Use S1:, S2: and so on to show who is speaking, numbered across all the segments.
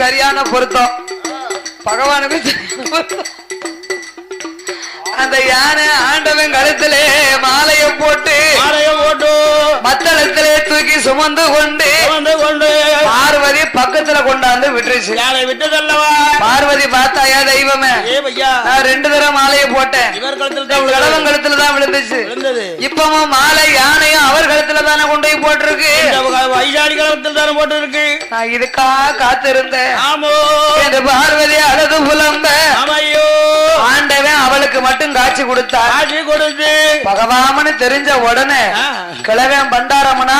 S1: சரியான பொருத்தம் பகவானுக்கு. அந்த யானை ஆண்டவன் கழுத்திலே மாலையை போட்டு
S2: மாலைய போட்டு
S1: மத்தளத்திலே தூக்கி சுமந்து கொண்டு பக்கத்துல கொண்டாந்து விட்டுருச்சு.
S2: விட்டதல்லவா?
S1: பார்வதி பார்த்தாயா தெய்வமே? நான் ரெண்டு தடவை மாலையை போட்டேன்.
S2: இவர் கழுத்தில் தான்
S1: விழுந்துச்சு. இப்பவும் மாலை யானையும் அவர் கழுத்துல தானே கொண்டு போய் போட்டிருக்கு.
S2: வைசாலி கழுத்தில் தானே போட்டு இருக்கு
S1: நான் இதுக்காக காத்திருந்தேன்.
S2: ஆமோ.
S1: என்று பார்வதி அழகு புலம்ப. ஆண்டவன் அவளுக்கு மட்டும் காட்சி கொடுத்தார்.
S2: காட்சி கொடுத்து.
S1: பகவாமனு தெரிஞ்ச உடனே. கிழவன் பண்டாரமனா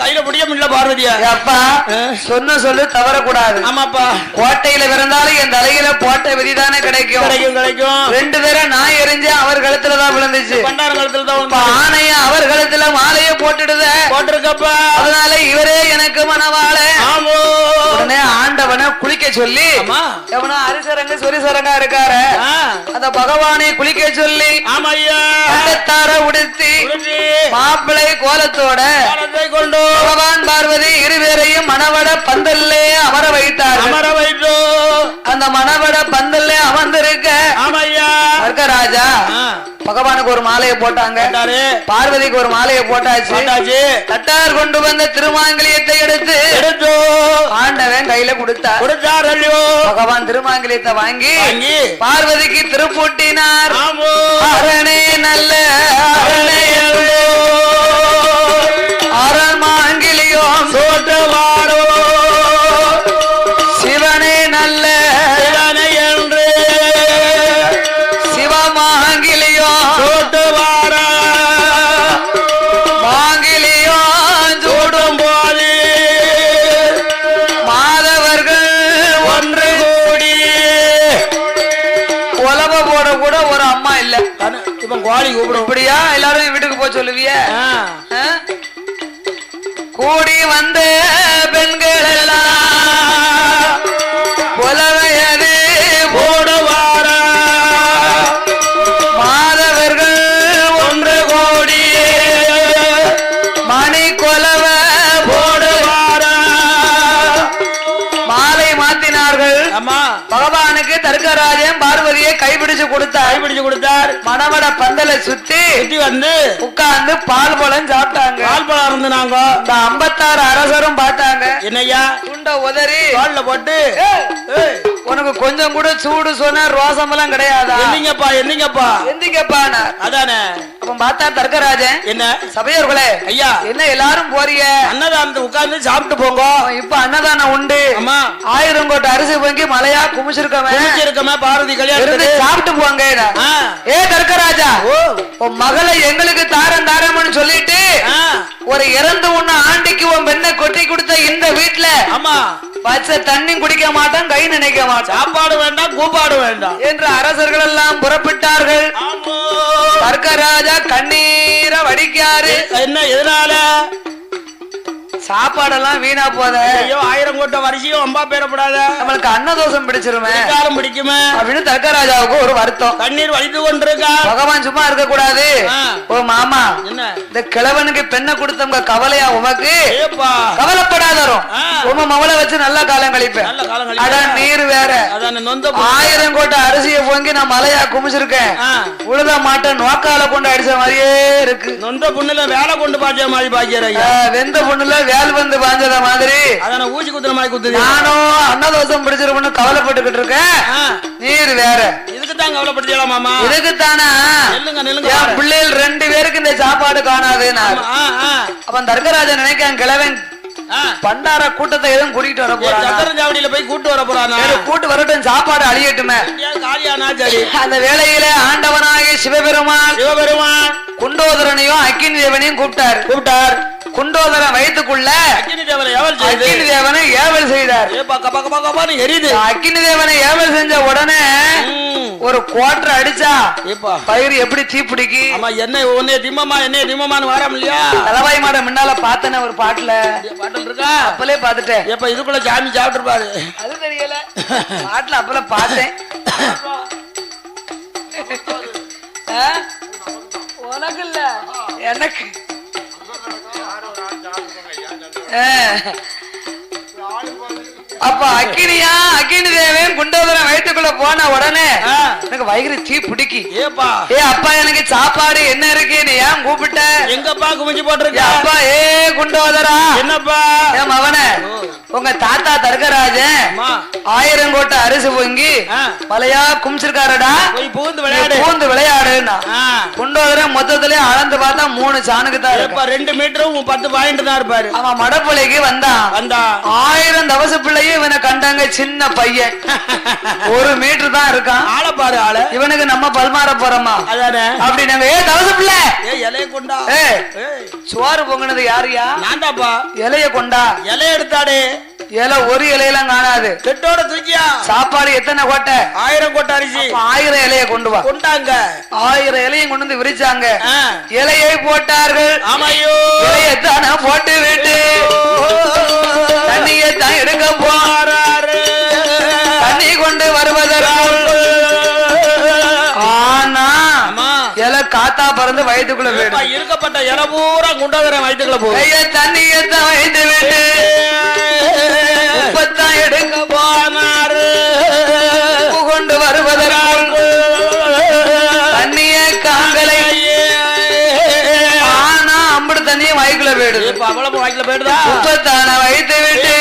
S2: கையில பிடிக்க முடியல பார்வதியா?
S1: அப்பா சொன்ன சொல்லு தவறக்கூடாது.
S2: ஆமாப்பா.
S1: கோட்டையில பிறந்தாலும் என் தலையில போட்ட விதிதானே கிடைக்கும்.
S2: கிடைக்கும் கிடைக்கும்.
S1: ரெண்டு பேரும் நான் எரிஞ்சேன் அவர் கழுத்துல தான் விழுந்துச்சு.
S2: பண்டார கழுத்தில் தான்
S1: ஆணைய அவர் கழுத்துல மாலைய போட்டுடுத.
S2: போட்டிருக்கப்பா.
S1: அதனால இவரே எனக்கு மனவாள
S2: ஆமோ.
S1: குளிக்க சொல்லி. எவனோ அரிசரங்க சொரிசரங்கா இருக்காரு
S2: ஆ,
S1: அந்த பகவானை குளிக்க சொல்லி உடுத்தி மாப்பிளை கோலத்தோட
S2: காலத்தை கொண்டு
S1: பகவான் பார்வதி இருவேரையும் மணவட பந்தல்லே அமர வைத்தார்கள்.
S2: அமர வைத்தோ
S1: அந்த மணவட பந்தல்லே அமர்ந்திருக்க
S2: ஆமையா
S1: ராஜா
S2: ஆ,
S1: பகவானுக்கு ஒரு மாலையை போட்டாங்க. பார்வதிக்கு ஒரு மாலையை போட்டாச்சு. கட்டார் கொண்டு வந்த திருமாங்கலியத்தை எடுத்து
S2: எடுத்தோ.
S1: ஆண்டவன் கையில கொடுத்தார்
S2: கொடுத்தார்
S1: பகவான் திருமாங்கலியத்தை வாங்கி
S2: வாங்கி
S1: பார்வதிக்கு திருப்பூட்டினார்.
S2: கோழி கூப்பிடும்.
S1: இப்படியா? எல்லாரும் வீட்டுக்கு போக சொல்லுவிய? கூடி வந்த பெண்கள் எல்லாம் புலவையது
S2: போடு வார
S1: மாதவர்கள்
S2: ஒன்று கோடி
S1: மணி கொலவ மாலை மாத்தினார்கள்.
S2: அம்மா
S1: பகவானுக்கு தர்க்கராஜன் பார்வதியை கைப்பிடிச்சு கொடுத்தார்
S2: கைப்பிடிச்சு கொடுத்தார்.
S1: மணவட பந்தலை சுத்தி
S2: சுத்தி வந்து
S1: உட்கார்ந்து பால் பழம் சாப்பிட்டாங்க.
S2: பால் பழம் இருந்து நாங்க
S1: இந்த ஐம்பத்தாறு அரசரும் பார்த்தாங்க.
S2: என்னய்யா
S1: துண்ட உதறி
S2: தோல்ல போட்டு.
S1: உனக்கு கொஞ்சம் கூட சூடு சொன்ன ரோசம் எல்லாம் கிடையாதா
S2: எந்திங்கப்பா எந்திங்கப்பா
S1: எந்திங்கப்பானார்
S2: அதானே?
S1: அப்ப பார்த்தா தர்க்கராஜன்.
S2: என்ன?
S1: சபையோர்களே
S2: ஐயா.
S1: என்ன எல்லாரும் போறீங்க?
S2: அன்னதானத்தை உட்கார்ந்து சாப்பிட்டு போங்க.
S1: இப்ப அன்னதானம் உண்டு.
S2: அம்மா
S1: ஆயிரம் கோட்டை அரிசி பொங்கி மலையா குமிச்சிருக்கவன்
S2: இருக்கமே பாரதி கல்யாணம்
S1: சாப்பிட்டு போங்க ஏ தர்க்கராஜா
S2: ஓ.
S1: உன் மகளை எங்களுக்கு தாரம் தாரம்னு சொல்லிட்டு ஒரு இறந்து உன்ன ஆண்டிக்கு உன் பெண்ணை கொட்டி கொடுத்த இந்த வீட்டுல
S2: ஆமா.
S1: பச்சை தண்ணி குடிக்க மாட்டான் கை நினைக்க மாட்டான்.
S2: சாப்பாடு வேண்டாம் கூப்பாடு வேண்டாம்.
S1: என்று அரசர்கள் எல்லாம் புறப்பட்டார்கள். தர்க்கராஜா கண்ணீர வடிக்காரு.
S2: என்ன எதனால?
S1: சாப்பாடெல்லாம் வீணா போத
S2: ஐயோ ஆயிரம் கோட்டை வரிசையும் அம்பா பேரப்படாத
S1: நம்மளுக்கு அன்னதோஷம் பிடிச்சிருமே.
S2: காலம் பிடிக்குமே.
S1: அப்படின்னு தர்க்கராஜாவுக்கு ஒரு வருத்தம்.
S2: கண்ணீர் வலித்து கொண்டிருக்கா?
S1: பகவான் சும்மா இருக்க கூடாது. ஓ மாமா
S2: என்ன?
S1: இந்த கிழவனுக்கு பெண்ணை கொடுத்தவங்க கவலையா உமக்கு? கவலைப்படாதரும். உம மவளை வச்சு நல்ல காலம் கழிப்பேன்.
S2: கழிப்பேன்.
S1: நீர் வேற.
S2: அதான
S1: ஆயிரம் கோட்டை அரிசியை பொங்கி நான் மலையா குமிச்சிருக்கேன். உழுத மாட்டேன் நோக்கால கொண்டு அடிச்ச மாதிரியே இருக்கு.
S2: நொந்த புண்ணுல வேலை கொண்டு பாய்ச்ச மாதிரி
S1: ஆ, வெந்த பொண்ணுல வேல் வந்து பாஞ்சத மாதிரி.
S2: அதான ஊசி குத்துற மாதிரி குத்துது.
S1: நானும் அன்னதோஷம் பிடிச்சிருப்பேன்னு கவலைப்பட்டுக்கிட்டு இருக்கேன். நீர் வேற.
S2: இதுக்கு தான் கவலைப்படுத்தியலாம் மாமா?
S1: இதுக்குத்தானா?
S2: நெல்லுங்க நெல்லுங்க.
S1: என்
S2: பாரு.
S1: பிள்ளைகள் ரெண்டு பேருக்கு இந்த சாப்பாடு காணாது நான் அவன் தர்கராஜன் நினைக்கான் கிழவன். பண்டார கூட்டத்தை எதுவும் கூட்டிட்டு வர போறான்?
S2: போய் கூட்டு வர போறானா?
S1: கூட்டு வரட்டும் சாப்பாடு அழியட்டுமே. அந்த வேளையிலே ஆண்டவனாகிய சிவபெருமான்
S2: சிவபெருமான்.
S1: குண்டோதரனையும் அக்கினி தேவனையும் கூப்பிட்டார்.
S2: கூப்பிட்டார்.
S1: குண்டோதரன் வயிற்றுக்குள்ள
S2: அக்கினி செய்து.
S1: அக்கினி தேவனை ஏவல் செய்தார். அக்கினி தேவனை ஏவல் செஞ்ச உடனே. ஒரு கோட்டர் அடிச்சா
S2: ஏப்பா.
S1: பயிர் எப்படி தீப்பிடிக்கு
S2: ஆமா என்ன உன்னைய திம்மமா என்னைய திம்மமான்னு வரம் இல்லையா?
S1: தலவாய் மாட முன்னால பார்த்தேனே ஒரு பாட்டுல.
S2: பாட்டில் இருக்கா?
S1: அப்பலே பார்த்துட்டேன்.
S2: ஏப்பா இதுக்குள்ள சாமி சாப்பிட்டுருப்பாரு.
S1: அது தெரியல. பாட்டுல அப்பல பார்த்தேன்? உனக்கு இல்ல. எனக்கு. அப்ப அக்கினியா அக்கினி தேவன் குண்டோதரன் வயிற்றுக்குள்ள போன உடனே. எனக்கு வயிறு தீ பிடிக்கி.
S2: ஏப்பா.
S1: ஏ அப்பா எனக்கு சாப்பாடு என்ன இருக்கு? நீ ஏன் கூப்பிட்ட?
S2: எங்கப்பா குமிஞ்சு
S1: ஏ
S2: போட்டிருக்க?
S1: அப்பா ஏ குண்டோதரா.
S2: என்னப்பா?
S1: ஏ மவனே. உங்க தாத்தா தர்கராஜன் ஆயிரம் கோட்டை அரிசி பொங்கி. மலையா குமிச்சிருக்காருடா
S2: பூந்து விளையாடு.
S1: பூந்து விளையாடுன்னா.
S2: ஆ.
S1: குண்டோதரன் மொத்தத்திலே அளந்து பார்த்தா மூணு சாணுக்கு தான்
S2: ரெண்டு மீட்டரும் பத்து பாயிண்ட் தான் இருப்பாரு.
S1: அவன் மடப்புலைக்கு வந்தான்
S2: வந்தா.
S1: ஆயிரம் தவச பிள்ளையும் இவனை கண்டாங்க சின்ன பையன். ஒரு மீட்டர் தான் இருக்கான்.
S2: ஆளை பாரு ஆளை.
S1: இவனுக்கு நம்ம பல்மாற போறோமா? அப்படி நாங்க ஏ தவச பிள்ளை!
S2: ஏ இலைய கொண்டா.
S1: ஏய், சோறு பொங்குனது யாருயா?
S2: நான்தாப்பா.
S1: இலைய கொண்டா.
S2: இலைய எடுத்தாடே.
S1: இலை ஒரு இலையெல்லாம் காணாது.
S2: கெட்டோட தூக்கியா?
S1: சாப்பாடு எத்தனை கோட்டை?
S2: ஆயிரம் கொட்ட அரிசி.
S1: ஆயிரம் இலைய கொண்டு வா.
S2: கொண்டாங்க.
S1: ஆயிரம் இலையும் கொண்டு வந்து விரிச்சாங்க. இலையை போட்டார்கள்.
S2: ஆமாய்யோ
S1: இலையத்தான போட்டு விட்டு தண்ணியை தான் எடுக்க
S2: போறாரு.
S1: தண்ணி கொண்டு வருவதற்குள் காத்தா பறந்து வயிற்றுக்குள்ள போயிடும்
S2: இருக்கப்பட்ட இலை பூரா குண்டோதரன் வயிற்றுக்குள்ள போகுது.
S1: கைய தண்ணியை தான் வைத்து விட்டு உப்பத்தான் எடுக்க போ
S2: போனாரு.
S1: உப்பு கொண்டு வருவதற்குள் தண்ணிய காங்கலை. ஆனா அம்புடு தண்ணியும் வயிற்றுல போயிடுது.
S2: அவ்வளவு வாய்க்குல போயிடுதா?
S1: உப்பத்தான வைத்து விட்டு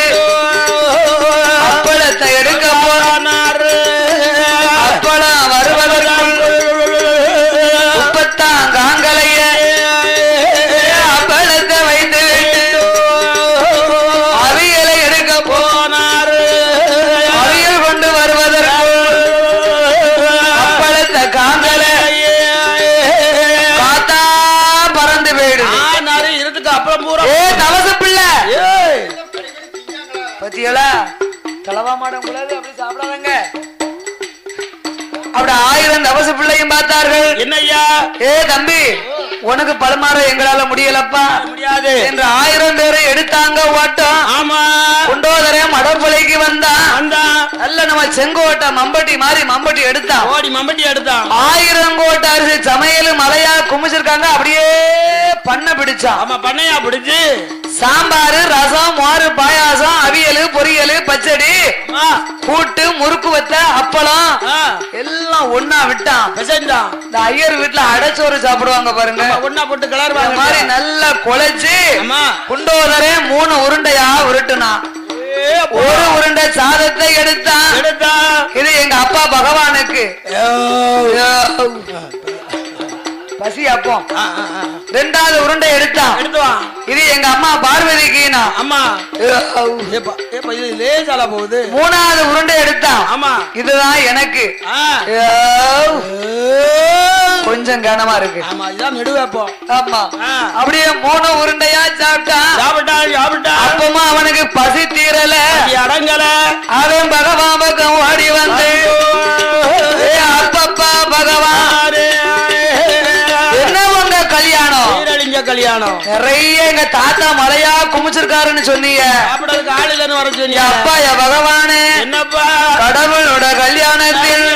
S1: தலவா மாடம் கூடாது அப்படி சாப்பிடாதங்க. அப்படி ஆயிரம் தவச பிள்ளையும் பார்த்தார்கள்.
S2: என்னய்யா?
S1: ஏ தம்பி உனக்கு பலமாற எங்களால முடியலப்பா.
S2: முடியாது.
S1: என்று ஆயிரம் பேரை எடுத்தாங்க ஓட்டம்.
S2: ஆமா.
S1: குண்டோதர மடப்பலைக்கு வந்தான்.
S2: வந்தா.
S1: நல்ல நம்ம செங்கோட்டை மம்பட்டி மாதிரி மம்பட்டி எடுத்தான்.
S2: ஓடி மம்பட்டி எடுத்தான்.
S1: ஆயிரம் கோட்டை அரிசி சமையல் மலையா குமிச்சிருக்காங்க. அப்படியே பண்ண பிடிச்சான்
S2: ஆமா பண்ணையா பிடிச்சு?
S1: சாம்பார் ரசம் மோர் பாயாசம் அவியல் பொரியல் பச்சடி கூட்டு முறுக்கு வத்த அப்பளம் எல்லாம் ஒண்ணா விட்டான்
S2: பிசைஞ்சான்
S1: இந்த ஐயர் வீட்டுல அடைச்சோறு சாப்பிடுவாங்க பாருங்க.
S2: ஒண்ணா போட்டு கிளறுவாங்க
S1: மாதிரி நல்லா குழைச்சு குண்டோதரே மூணு உருண்டையா உருட்டுனான். ஒரு உருண்டை சாதத்தை எடுத்தான்
S2: எடுத்தா.
S1: இது எங்க அப்பா பகவானுக்கு. பசி அப்போ
S2: ஆ, ஆ, ஆ.
S1: ரெண்டாவது உருண்டை எடுத்தான். இது எங்க அம்மா பார்வதிக்கு நான்
S2: அம்மா இது லேசால போகுது.
S1: மூணாவது உருண்டை எடுத்தான்.
S2: ஆமா.
S1: இதுதான் எனக்கு. கொஞ்சம் கனமா இருக்கு.
S2: ஆமா இதான் மெடுவேப்போ
S1: ஆமா. அப்படியே மூணு உருண்டையா சாப்பிட்டான்
S2: சாப்பிட்டா சாப்பிட்டா.
S1: அப்பமா அவனுக்கு பசி தீரல.
S2: அடங்கல.
S1: அவன் பகவான் பக்கம் ஓடி வந்து. கல்யாணம். நிறைய எங்க தாத்தா மலையா குமிச்சிருக்காருன்னு சொன்னீங்க.
S2: சாப்பிடறதுக்கு ஆள் இல்லைன்னு வர
S1: அப்பா என் பகவானே?
S2: என்னப்பா?
S1: கடவுளோட கல்யாணத்தில்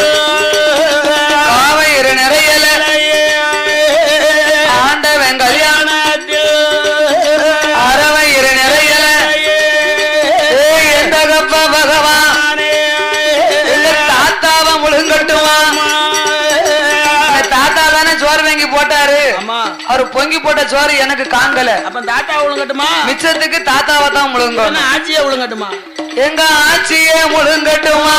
S1: காவையிறு நிறையல. ஆண்டவன் கல்யாணம் அறவையிறு நிறையல. ஏய் எந்த கப்பா பகவான் தாத்தாவை முழுங்கட்டுவான் அவர் பொங்கி போட்ட சோறு எனக்கு காங்கல.
S2: அப்ப தாத்தா ஒழுங்கட்டுமா?
S1: மிச்சத்துக்கு தாத்தாவை தான்
S2: என்ன ஆட்சியை ஒழுங்கட்டுமா?
S1: எங்க ஆட்சியே முழுங்கட்டுமா?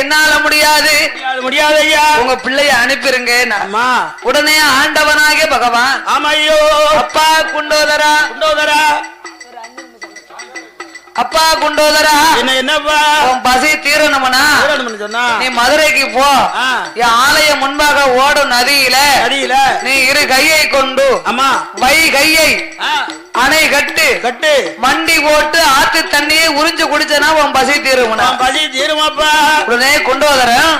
S1: என்னால முடியாது.
S2: முடியாது ஐயா.
S1: உங்க பிள்ளைய அனுப்பிருங்க. உடனே ஆண்டவனாகிய பகவான்
S2: ஆமா ஐயோ.
S1: அப்பா குண்டோதரா.
S2: குண்டோதரா.
S1: அப்பா குண்டோதரா.
S2: என்ன என்னப்பா?
S1: உன் பசி தீரணும்னா
S2: சொன்னா?
S1: நீ மதுரைக்கு போ. என் ஆலயம் முன்பாக ஓடும் நதியில
S2: அடியில
S1: நீ இரு கையை கொண்டு
S2: அம்மா
S1: வை கையை. அணை கட்டு.
S2: கட்டு.
S1: மண்டி போட்டு ஆத்து தண்ணியை உறிஞ்சு குடிச்சனா உன் பசி தீருமுனா.
S2: நான் பசி தீருமாப்பா.
S1: உடனே கொண்டு வரேன்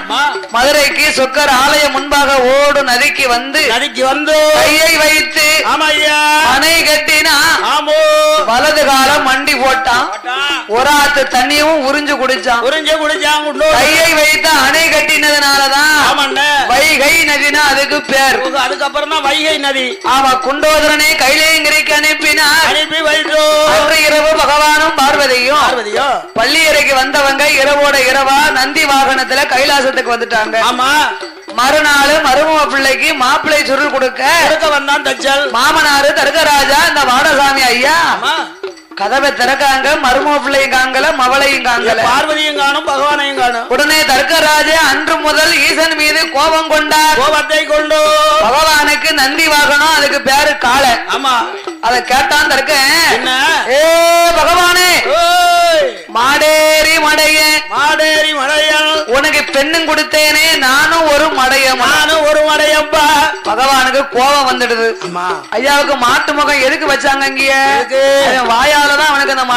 S1: மதுரைக்கு சொக்கர் ஆலயம் முன்பாக ஓடும் நதிக்கு வந்து
S2: நதிக்கு வந்து
S1: கையை வைத்து
S2: ஆமா ஐயா
S1: அணை கட்டினா
S2: ஆமோ.
S1: வலது காலம் மண்டி போட்டான். ஒரு ஆத்து தண்ணியும் உறிஞ்சு குடிச்சான்.
S2: உறிஞ்சு குடிச்சான்
S1: கையை வைத்து அணை கட்டினதுனாலதான் வைகை நதினா அதுக்கு பேர்.
S2: அதுக்கப்புறம் தான் வைகை நதி.
S1: ஆமா குண்டோதரனை கைலேங்கிரிக்கு அனுப்பினார்.
S2: அனுப்பி வைத்தோ.
S1: அன்று இரவு பகவானும் பார்வதியும்
S2: பார்வதியோ.
S1: பள்ளியறைக்கு வந்தவங்க இரவோட இரவா நந்தி வாகனத்துல கைலாசத்துக்கு வந்துட்டாங்க.
S2: ஆமா.
S1: மறுநாள் மருமக பிள்ளைக்கு மாப்பிள்ளை சுருள் கொடுக்க
S2: வந்தான் தச்சல்.
S1: மாமனாரு தர்கராஜா இந்த வாடசாமி ஐயா.
S2: ஆமா.
S1: கதவை திறக்காங்க மருமக பிள்ளையும் காங்கல மவளையும் காங்கல.
S2: பார்வதியும் காணும் பகவானையும் காணும்.
S1: உடனே தர்கராஜா அன்று முதல் ஈசன் மீது கோபம் கொண்டார்.
S2: கோபத்தை கொண்டு.
S1: பகவானுக்கு நந்தி வாகனம் அதுக்கு பேரு காளை.
S2: ஆமா.
S1: அத கேட்டான் தர்க்க.
S2: என்ன?
S1: ஏ பகவானே மாடேரி மடைய.
S2: மாடேரி மடையன்
S1: உனக்கு பெண்ணும் கொடுத்தேனே நானும் ஒரு மடையமா
S2: நானும் ஒரு மடையப்பா.
S1: பகவானுக்கு கோபம் வந்துடுது. ஐயாவுக்கு மாட்டு முகம் எதுக்கு வச்சாங்க இங்கேய?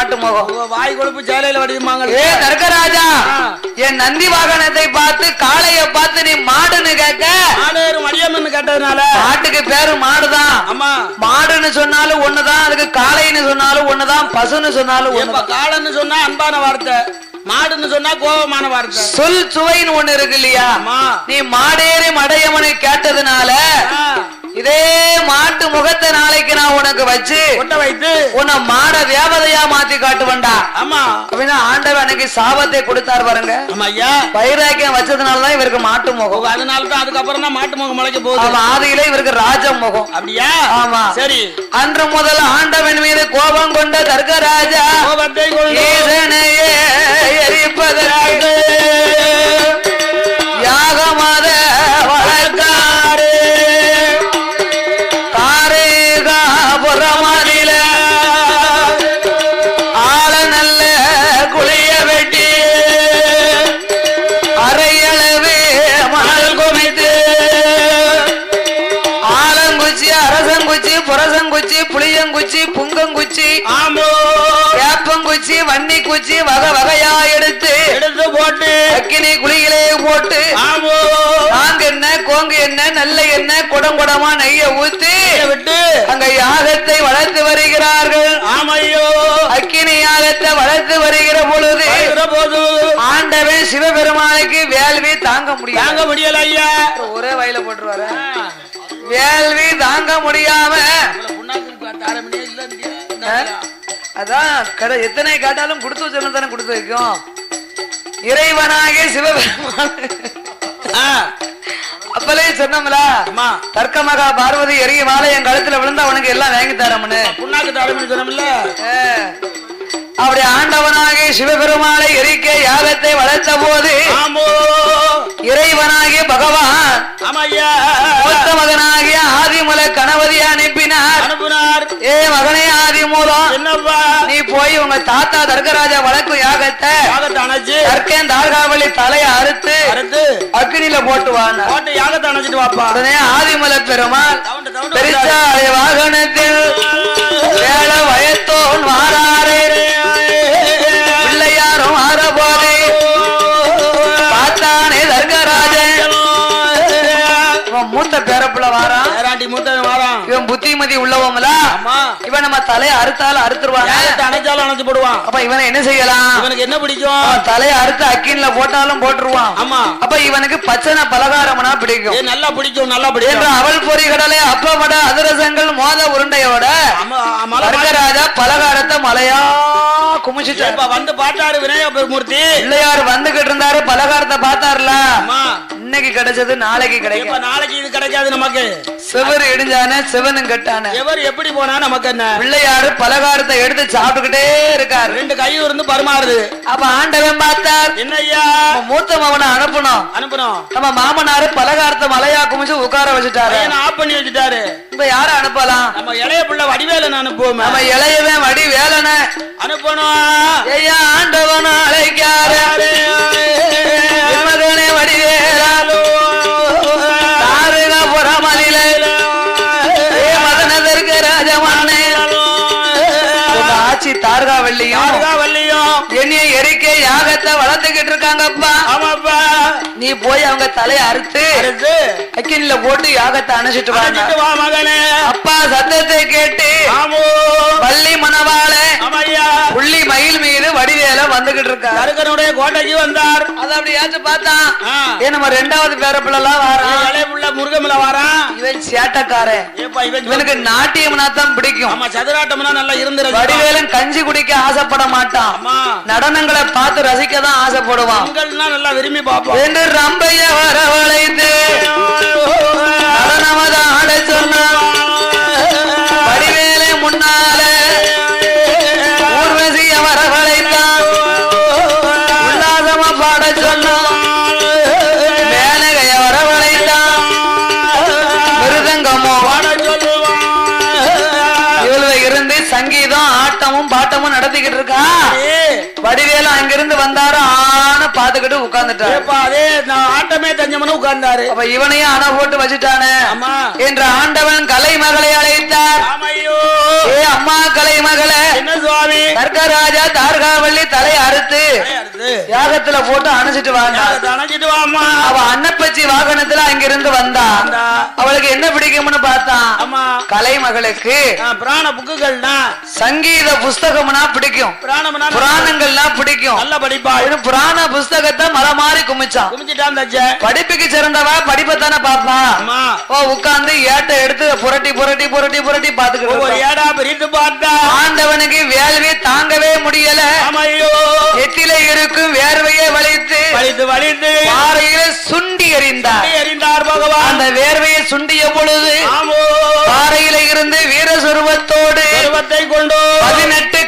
S1: மாட்டு முகம்.
S2: வாய் கொழுப்பு சேலையில வடியுமாங்க.
S1: ஏ தர்க்கராஜா
S2: ஆ.
S1: என் நந்தி வாகனத்தை பார்த்து காளைய பார்த்து நீ மாடுன்னு கேட்க.
S2: மாடேறு மடியம்னு கேட்டதுனால.
S1: மாட்டுக்கு பேரு மாடுதான்.
S2: ஆமா.
S1: மாடுன்னு சொன்னாலும் ஒண்ணுதான் அதுக்கு காளைன்னு சொன்னாலும் ஒண்ணுதான் பசுன்னு சொன்னாலும்
S2: எப்ப
S1: ஒண்ணுதான்.
S2: காலன்னு சொன்னா அன்பான வார்த்தை. மாடுன்னு சொன்னா கோபமான வார்த்தை.
S1: சொல் சுவைன்னு ஒண்ணு இருக்கு இல்லையா? நீ மாடேறி மடையவனை கேட்டதுனால இதே மாட்டு முகத்தை நாளைக்கு நான் உனக்கு வச்சு
S2: கொட்டை வைத்து
S1: உன்னை மாட தேவதையா மாத்தி காட்டுவண்டா
S2: ஆமா.
S1: அப்படின்னா ஆண்டவன் அன்னைக்கு சாபத்தை கொடுத்தார் பாருங்க.
S2: ஆமா ஐயா.
S1: வைராக்கியம் வச்சதுனாலதான் இவருக்கு மாட்டு முகம்.
S2: அதனால தான் அதுக்கப்புறம் தான் மாட்டு முகம் முளைக்க போகுது.
S1: அவன் ஆதியில இவருக்கு ராஜ முகம்.
S2: அப்படியா?
S1: ஆமா.
S2: சரி.
S1: அன்று முதல் ஆண்டவன் மீது கோபம் கொண்ட தர்க்கராஜா
S2: கோபத்தை கொண்டு
S1: வன்னி குச்சி வகை வகையா எடுத்து
S2: எடுத்து போட்டு
S1: அக்கினி குழியிலே போட்டு
S2: ஆமோ
S1: நாங்க என்ன கோங்கு என்ன நல்ல என்ன குடம் குடமா நெய்ய ஊத்தி
S2: விட்டு
S1: அங்க யாகத்தை வளர்த்து வருகிறார்கள்.
S2: ஆமையோ.
S1: அக்கினி யாகத்தை வளர்த்து வருகிற பொழுது ஆண்டவன் சிவபெருமானுக்கு வேள்வி தாங்க முடியாது
S2: தாங்க முடியல ஐயா.
S1: ஒரே வயல போட்டுருவாரு. வேள்வி தாங்க முடியாம அதான் கடை எத்தனை கேட்டாலும் கொடுத்து வச்சோன்னு தானே கொடுத்து வைக்கும். இறைவனாகிய சிவபெருமான். அப்பலே சொன்னோம்ல
S2: அம்மா
S1: தர்க்க மகா பார்வதி எரிய வாழை என் கழுத்துல விழுந்தா உனக்கு எல்லாம் வாங்கி தரமுன்னு
S2: புண்ணாக்கு தாரம்னு சொன்னோம்ல.
S1: அப்படி ஆண்டவனாகிய சிவபெருமானை எரிக்க யாகத்தை வளர்த்த போது இறைவனாகிய பகவான் மூத்த மகனாகிய ஆதிமுல அனுப்பினார்.
S2: அனுப்புனார்.
S1: ஏ மகனே ஆதி மூலம்
S2: என்னப்பா?
S1: நீ போய் உங்க தாத்தா தர்கராஜா வழக்கு யாகத்தை
S2: அணைச்சு.
S1: தர்க்கேன் தார்காவளி தலையை அறுத்து
S2: அறுத்து.
S1: அக்னியில போட்டு வாங்க.
S2: போட்டு யாகத்தை அணைச்சிட்டு வாப்பா.
S1: உடனே ஆதிமல பெருமாள் பெருச்சாலை வாகனத்தில் வேள வயத்தோன் வாராரே. பிள்ளையாரும் ஆறபோதே. பார்த்தானே தர்கராஜன் மூத்த பேரப்புல வாரான்.
S2: மூத்தவன் வாரான்.
S1: இவன் புத்திமதி உள்ளவங்கள? நம்ம தலையை அறுத்தாலும் அறுத்துருவாங்க.
S2: அணைச்சாலும் அணைச்சு போடுவான்
S1: அப்ப இவனை என்ன செய்யலாம்?
S2: இவனுக்கு என்ன பிடிக்கும்?
S1: தலையை அறுத்து அக்கின்ல போட்டாலும் போட்டுருவான்.
S2: ஆமா.
S1: அப்ப இவனுக்கு பச்சனை பலகாரம்னா பிடிக்கும்.
S2: நல்லா பிடிக்கும் நல்லா பிடிக்கும்.
S1: அவல் பொறி கடலை அப்பமட அதிரசங்கள் மோத உருண்டையோட
S2: ஆமா, மலை பாட்டு.
S1: வர்க்கராஜா பலகாரத்தை மலையா குமிச்சுட்டார்
S2: இப்ப வந்து பாட்டாரு விநாயக பெருமூர்த்தி.
S1: பிள்ளையார் வந்துகிட்டு இருந்தாரு பலகாரத்தை பார்த்தாருல. இன்னைக்கு கிடைச்சது நாளைக்கு
S2: இப்ப
S1: கிடைக்கும்
S2: நாளைக்கு இது கிடைக்காது நமக்கு.
S1: சிவர் இடிஞ்சானே சிவனும் கட்டானே.
S2: எவர் எப்படி போனா நமக்கு என்ன?
S1: பிள்ளையாரு பலகாரத்தை எடுத்து சாப்பிட்டுக்கிட்டே இருக்காரு.
S2: ரெண்டு கையும் இருந்து பரிமாறுது.
S1: அப்ப ஆண்டவன் பார்த்தார்.
S2: என்ன ஐயா?
S1: நம்ம மூத்த மகனை அனுப்பணும்
S2: அனுப்புறோம்
S1: நம்ம மாமனாரு பலகாரத்தை மலையா குமிச்சு உட்கார வச்சுட்டாரு.
S2: ஆஃப் பண்ணி வச்சுட்டாரு.
S1: இப்ப யார அனுப்பலாம்?
S2: நம்ம இளைய பிள்ளை வடிவேலன் அனுப்புவோமே.
S1: நம்ம இளையவன் வடி வேலனை
S2: அனுப்பணும்.
S1: ஐயா ஆண்டவன் அழைக்காரு mga
S2: ba
S1: நீ போய் அவங்க தலையை அறுத்து அக்கினில போட்டு யாகத்தை அணைச்சிட்டு
S2: வா மகனே.
S1: அப்பா சத்தத்தை கேட்டு பள்ளி மணவாள புள்ளி மயில் மீது வடிவேல வந்துகிட்டு இருக்கா.
S2: கருக்கனுடைய கோட்டைக்கு வந்தார்.
S1: அத அப்படி ஏத்து பார்த்தான். ஏன் நம்ம ரெண்டாவது பேரப்பிள்ள எல்லாம் வாரான்
S2: புள்ள முருகமில வாரான்
S1: இவன் சேட்டக்காரன். இவனுக்கு நாட்டியம்னா தான் பிடிக்கும்.
S2: ஆமா சதுராட்டம்னா நல்லா இருந்துரு
S1: வடிவேலன் கஞ்சி குடிக்க ஆசைப்பட மாட்டான். நடனங்களை பார்த்து ரசிக்க தான் ஆசைப்படுவான்.
S2: நல்லா விரும்பி பார்ப்போம்
S1: ரம்பைய வரவழைத்து நடனமத ஆட சொன்னான் வடிவேலை முன்னால ஊர்வசிய வரவழைத்தான் உல்லாசமா பாட சொன்னான் மேனகைய வரவழைத்தான் மிருதங்கமோ இவளுல இருந்து சங்கீதம் ஆட்டமும் பாட்டமும் நடத்திக்கிட்டு இருக்கா? வடிவேலு அங்கிருந்து வந்தாரு? ஆன பாத்துக்கிட்டு உட்கார்ந்துட்டாரு.
S2: ஏப்பா அதே நான் ஆட்டமே தஞ்சமனு உட்கார்ந்தாரு.
S1: அப்ப இவனையும் அணை போட்டு வச்சுட்டானே.
S2: ஆமா.
S1: என்று ஆண்டவன் கலை மகளை அழைத்தார் ஏ அம்மா கலை மகளே
S2: என்ன சுவாமி?
S1: தர்கராஜா தார்காவள்ளி தலை அறுத்து
S2: அடுத்து
S1: யாகத்துல போட்டு அணைச்சிட்டு வாங்க அவ அன்னப்பச்சி வாகனத்துல அங்கிருந்து வந்தா. அவளுக்கு என்ன பிடிக்கும்னு பார்த்தான்
S2: ஆமா.
S1: கலை மகளுக்கு
S2: ஆ, பிராண புக்குகள்னா.
S1: சங்கீத புஸ்தகம்னா பிடிக்கும்.
S2: பிராணம்னா
S1: புராணங்கள்னா பிடிக்கும்.
S2: நல்ல படிப்பா.
S1: புராண புஸ்தகத்தை மர மாதிரி குமிச்சான். படிப்புக்கு சிறந்தவ? படிப்பைத்தானே பாப்பா
S2: ஆமா.
S1: ஓ உட்கார்ந்து ஏட்டை எடுத்து புரட்டி புரட்டி புரட்டி புரட்டி பாத்துக்கிட்டு.
S2: ஏடா பிரித்து பார்த்தா.
S1: ஆண்டவனுக்கு வேள்வி தாங்கவே முடியல. நெத்தில இருக்கும் வேர்வையை வலித்து
S2: வலித்து வலித்து
S1: பாறையில சுண்டி எறிந்தார்.
S2: எறிந்தார் பகவான்.
S1: அந்த வேர்வையை சுண்டிய பொழுது பாறையில இருந்து வீரசுருவத்தோடு
S2: பருவத்தை கொண்டு.
S1: பதினெட்டு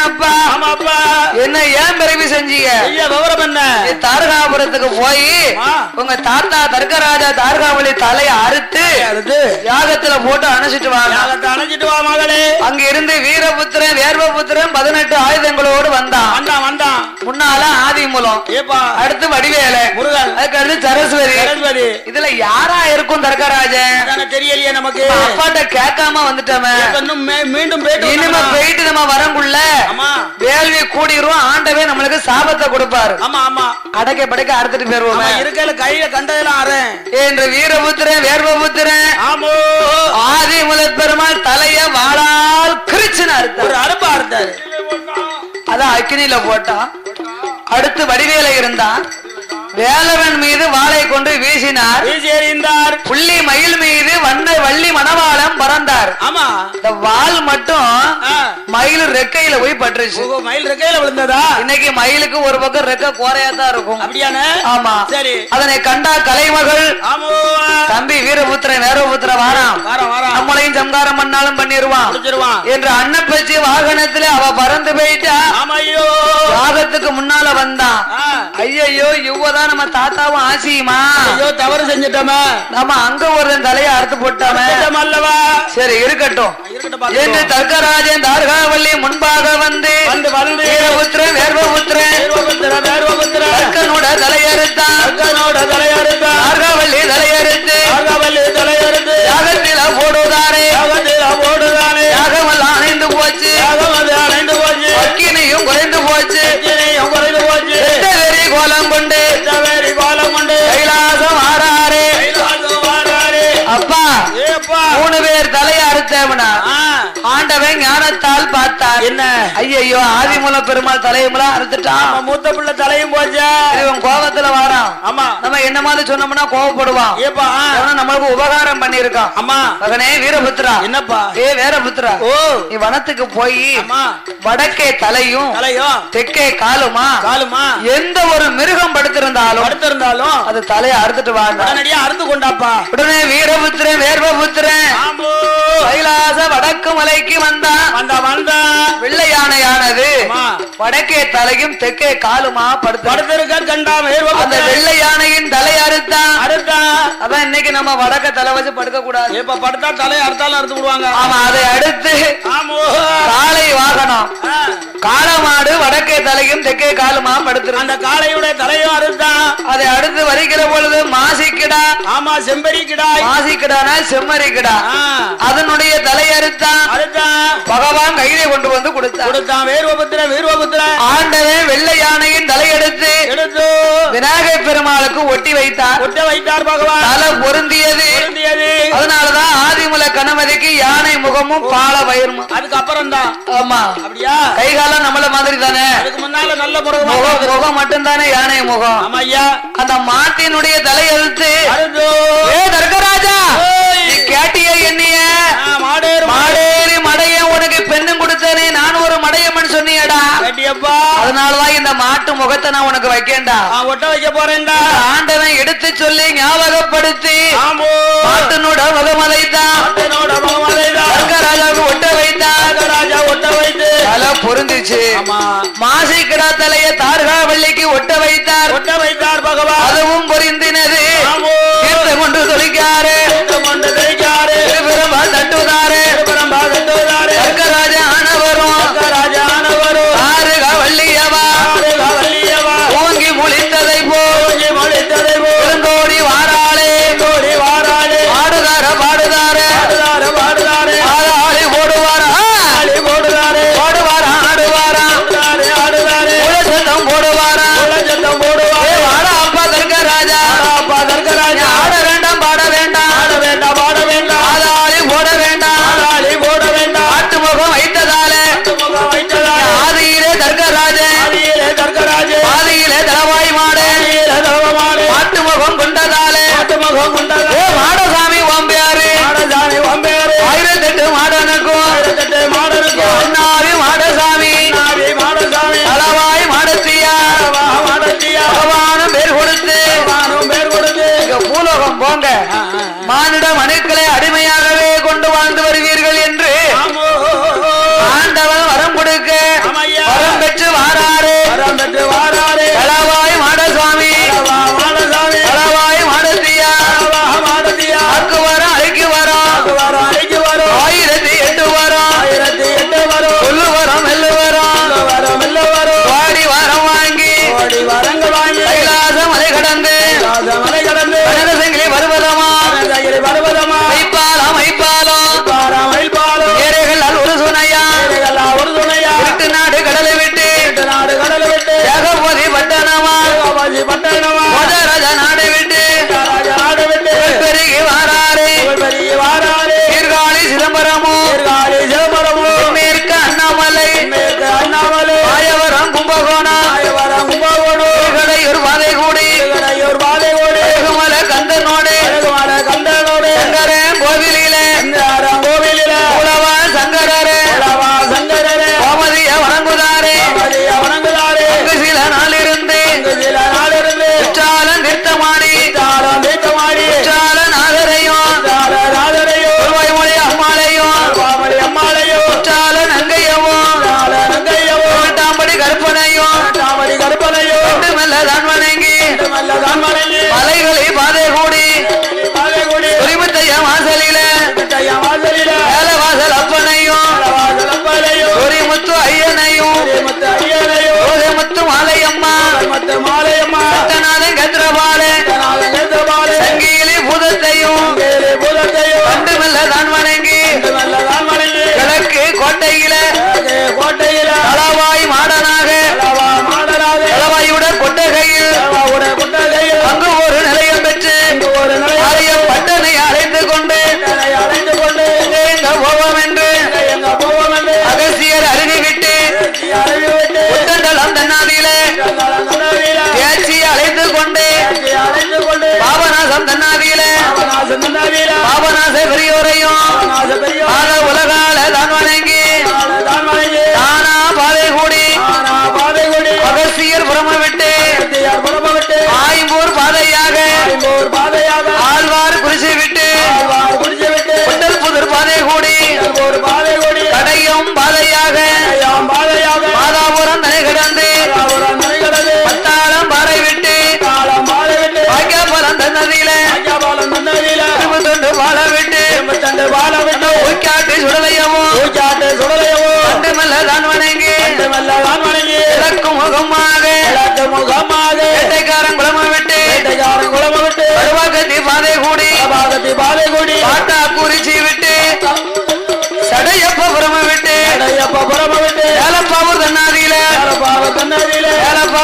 S2: ஆமாப்பா.
S1: என்ன ஏன் பிறவி செஞ்சீங்க?
S2: ஐயா விவரம் என்ன?
S1: நீ தாரகாபுரத்துக்கு போய். உங்க தாத்தா தர்கராஜா தாரகாவளி தலைய அறுத்து யாகத்துல போட்டு அணைச்சிட்டு வாங்க
S2: அணைச்சிட்டு வா மகளே.
S1: அங்க இருந்து வீரபுத்திரன் வேர்வபுத்திரன் பதினெட்டு ஆயுதங்களோடு வந்தான்.
S2: வந்தான் வந்தான்.
S1: முன்னால ஆதிமூலம்
S2: ஏப்பா.
S1: அடுத்து வடிவேலு. சரஸ்வதி. இதுல யாரா இருக்கும் தர்கராஜன்?
S2: தெரியலையே நமக்கு.
S1: அப்பாட்ட கேட்காம வந்துட்டோமே
S2: மீண்டும்
S1: இனிமே போயிட்டு நம்ம வரங்குள்ள. வேள்வி கூடிரும். ஆண்டவே நம்மளுக்கு சாபத்தை கொடுப்பாரு.
S2: ஆமா ஆமா.
S1: அடக்க படைக்க அறுத்துட்டு போயிருவோமே.
S2: ஆமா இருக்கையில கையில கண்டதெல்லாம் அறேன்.
S1: என்று வீரபுத்திரன் வேர்வபுத்திரன்.
S2: ஆமோ.
S1: ஆதி முதல் பெருமாள் தலைய வாளால் கிரிச்சுன்னு அறுத்தார்.
S2: ஒரு அருப்பா அறுத்தாரு.
S1: அதான் அக்கினியில போட்டான். அடுத்து வடிவேல இருந்தான். வேலவன் மீது வாளை கொண்டு வீசினார்.
S2: வீசி எறிந்தார்
S1: புள்ளி மயில் மீது வண்ண வள்ளி மணவாளம் பறந்தார்.
S2: ஆமா.
S1: இந்த வால் மட்டும். மயில் ரெக்கையில போய் பட்டுருச்சு.
S2: மயில் இருக்கையில விழுந்ததா?
S1: இன்னைக்கு மயிலுக்கு ஒரு பக்கம் ரெக்க குறையா தான் இருக்கும்.
S2: அப்படியானே
S1: ஆமா.
S2: சரி.
S1: அதனை கண்டா கலைமகள். தம்பி வீரபுத்திரன் வேரபுத்திர வாராம்.
S2: வாரம் வாரம்.
S1: சம்காரம் பண்ணாலும்
S2: முடிச்சிருவான்
S1: என்று அன்னப்பச்சி வாகனத்துல அவ பறந்து போயிட்டா.
S2: ஆமையோ
S1: யாகத்துக்கு முன்னால வந்தான்
S2: ஆ.
S1: ஐயையோ இவ்வதான் நம்ம தாத்தாவும் ஆசியுமா?
S2: ஐயோ தவறு செஞ்சிட்டோமே.
S1: நம்ம அங்க ஒரு தலையை அறுத்து போட்டாமே.
S2: அல்லவா?
S1: சரி இருக்கட்டும். என்று. தர்கராஜன் தார்காவல்லி முன்பாக வந்து வீரபுத்திரன் வேர்வபுத்திரன் தலையறுத்தான்.
S2: அங்கனோட தலையறுத்த
S1: தார்காவல்லி தலையறுத்து
S2: ஆகவல்லி தலையறுத்து
S1: யாகத்தில போடுதாரே
S2: யாகத்தில ஓடுதானே
S1: யாகமெல்லாம் அணைந்து போச்சு?
S2: யாகம் அது அணைந்து போச்சு.
S1: அக்கினியும் குறைந்து போச்சு.
S2: அக்கினியும் குறைந்து போச்சு.
S1: வெறி கோலம் கொண்டு
S2: வேறு கோலம் கொண்டு
S1: கைலாசம் ஆறாரே
S2: கைலாசம் வாராரே.
S1: அப்பா
S2: ஏப்பா.
S1: மூணு பேர் தலையை அறுத்தவனா
S2: ஆ,
S1: ஆண்டவன் ஞானத்தால் பார்த்து பார்த்தார்.
S2: என்ன?
S1: ஐயையோ ஆதிமூல பெருமாள் தலையமுலாம் அறுத்துட்டான்.
S2: மூத்த பிள்ளை தலையும் போச்சா.
S1: இவன் கோபத்துல வாரான்.
S2: ஆமா.
S1: நம்ம என்ன மாதிரி சொன்னோம்னா கோவப்படுவான்
S2: ஏப்பா?
S1: நம்மளுக்கு உபகாரம் பண்ணியிருக்கான்.
S2: அம்மா
S1: மகனே வீரபுத்திரா.
S2: என்னப்பா?
S1: ஏ வீரபுத்திரா.
S2: ஓ.
S1: நீ வனத்துக்கு போய் வடக்கே தலையும்
S2: தலையும்
S1: தெற்கே காலுமா?
S2: காலுமா?
S1: எந்த ஒரு மிருகம் படுத்திருந்தாலும்
S2: படுத்திருந்தாலும்
S1: அது தலையை அறுத்துட்டு வாங்க.
S2: உடனடியா அறுந்து கொண்டாப்பா.
S1: உடனே வீரபுத்திரன் வேர்வபுத்திரன். கைலாச வடக்கு மலைக்கு வந்தான்
S2: வந்தா? வந்தா
S1: வெள்ளை யானையானது
S2: அம்மா.
S1: வடக்கே தலையும் தெற்கே காலுமா படுத்து
S2: படுத்திருக்க
S1: அந்த வெள்ளை யானையின் தலை அறுத்தான்
S2: அறுத்தா.
S1: அதான் இன்னைக்கு நம்ம வடக்க தலை வச்சு படுக்க கூடாது
S2: இப்ப படுத்தா தலையை அறுத்தாலும் அறுத்து விடுவாங்க.
S1: ஆமா அதை அடுத்து காளை வாகனம்.
S2: ஆ,
S1: காளமாடு வடக்கே தலையும் தெற்கே காலுமா படுத்துரும்
S2: அந்த காளையுடைய தலையும் அறுத்தா.
S1: அதை அடுத்து வருகிற பொழுது மாசிக்கிடா.
S2: ஆமா செம்பரி கிடாய்
S1: மாசிக்கிடானா செம்மறி கிடா
S2: ஆ,
S1: அதனுடைய தலை அறுத்தான்
S2: அறுத்தா.
S1: பகவான் கையிலே கொண்டு வந்து கொடுத்தான்.
S2: கொடுத்தான்
S1: ஆண்டவன் வெள்ளை யானையின் தலை எடுத்து
S2: எடுத்து
S1: விநாயகர் பெருமாளுக்கு ஒட்டி வைத்தார்.
S2: ஒட்ட வைத்தார் பகவான்.
S1: தலை பொருந்தியது. அதனாலதான் ஆதிமூல கணபதிக்கு யானை முகமும் பால வயிறும்.
S2: அதுக்கப்புறம் தான்
S1: ஆமா.
S2: அப்படியா?
S1: கை காலம் நம்மள மாதிரி தானே
S2: அதுக்கு முன்னால நல்ல
S1: முகம் முகம் மட்டும்தானே யானை முகம்.
S2: ஆமா ஐயா
S1: அந்த மாட்டினுடைய தலை ஏ தர்கராஜா கேட்டிய என்னைய?
S2: மாடேறு
S1: மடைய உனக்கு பெண்ணும் கொடுத்தனே நான் ஒரு மடையம்மன் சொன்னியடா அதனாலதான் இந்த மாட்டு முகத்தை நான் உனக்கு வைக்கேன்டா.
S2: ஒட்ட வைக்க போறேன்டா.
S1: ஆண்டவன் எடுத்து சொல்லி ஞாபகப்படுத்தி மாட்டினோட
S2: மகமலைதான்
S1: தர்கராஜாவுக்கு ஒட்ட வைத்தான்
S2: ராஜா ஒட்ட வைத்து.
S1: தலை பொருந்துச்சு. மாசி கிடா தலைய தார்காவல்லிக்கு ஒட்ட வைத்தார்.
S2: ஒட்ட வைத்தார் பகவான்.
S1: அதுவும் பொருந்தினது
S2: பாபநாச பெரியோரையும்
S1: உலகால தான் வணங்கி தானா பாதை கூடி அகஸ்தியர் புறம விட்டு ஆயும்பூர் பாதையாக
S2: ஆயும்பூர் பாதையாக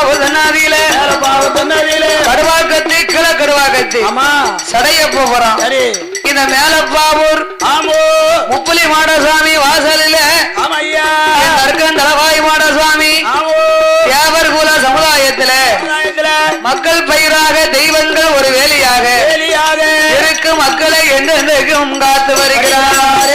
S1: ஏலப்பாவூர் தன்னாதியில.
S2: பாவ தன்னதியில.
S1: கடுவாக்கத்தி கிழ கடுவாக்கத்தி
S2: ஆமா.
S1: சடையப்ப புறம்
S2: சரி.
S1: இந்த மேலப்பாவூர்
S2: ஆமோ.
S1: முப்புலி மாடசாமி வாசலில.
S2: ஆமா ஐயா.
S1: தலவாய் மாடசாமி
S2: ஆமோ.
S1: தேவர் குல சமுதாயத்தில.
S2: சமுதாயத்துல.
S1: மக்கள் பயிராக தெய்வங்கள் ஒரு
S2: வேலியாக.
S1: இருக்கும் மக்களை என்றென்றைக்கும் காத்து வருகிறார்.